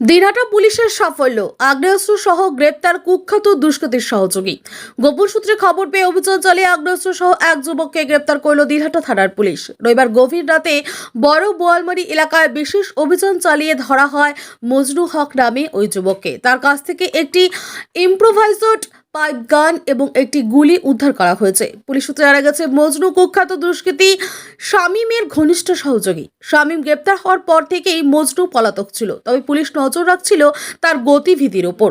দিনহাটা পুলিশের সাফল্য। আগ্নেয়াস্ত্র সহ গ্রেপ্তার কুখ্যাত দুষ্কৃতীর সহযোগী। গোপন সূত্রে খবর পেয়ে অভিযান চালিয়ে আগ্নেয়াস্ত্র সহ এক যুবককে গ্রেপ্তার করল দিনহাটা থানার পুলিশ। রবিবার গভীর রাতে বড় বোয়ালমারি এলাকায় বিশেষ অভিযান চালিয়ে ধরা হয় মজনু হক নামে ওই যুবককে। তার কাছ থেকে একটি ইম্প্রোভাইজড পাইপ গান এবং একটি গুলি উদ্ধার করা হয়েছে। পুলিশ সূত্রে জানা গেছে, মজনু কুখ্যাত দুষ্কৃতী শামীমের ঘনিষ্ঠ সহযোগী। শামীম গ্রেপ্তার হওয়ার পর থেকেই মজনু পলাতক ছিল, তবে পুলিশ নজর রাখছিল তার গতিবিধির ওপর।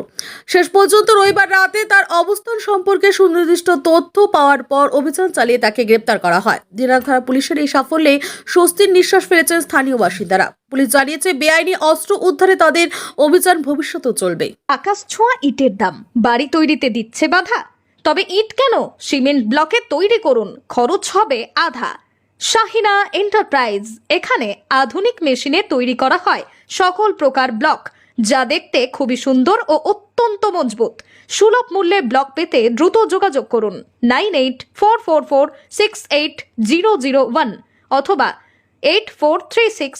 শেষ পর্যন্ত রবিবার রাতে তার অবস্থান সম্পর্কে সুনির্দিষ্ট তথ্য পাওয়ার পর অভিযান চালিয়ে তাকে গ্রেপ্তার করা হয়। দিনার থানা পুলিশের এই সাফল্যে স্বস্তির নিঃশ্বাস ফেলেছেন স্থানীয় বাসিন্দারা। পুলিশ জানিয়েছে, বেআইনি অস্ত্র উদ্ধারে তাদের অভিযান ভবিষ্যতেও চলবে। আকাশ ছোঁয়া ইটের দাম। বাড়ি তৈরিতে দিচ্ছে বাধা। তবে ইট কেন? সিমেন্ট ব্লকে তৈরি করুন। খরচ হবে আধা। শাহিনা এন্টারপ্রাইজ। এখানে আধুনিক মেশিনে তৈরি করা হয় সকল প্রকার ব্লক, যা দেখতে খুবই সুন্দর ও অত্যন্ত মজবুত। সুলভ মূল্যে ব্লক পেতে দ্রুত যোগাযোগ করুন। Nine eight four four four six eight zero zero one অথবা eight four three six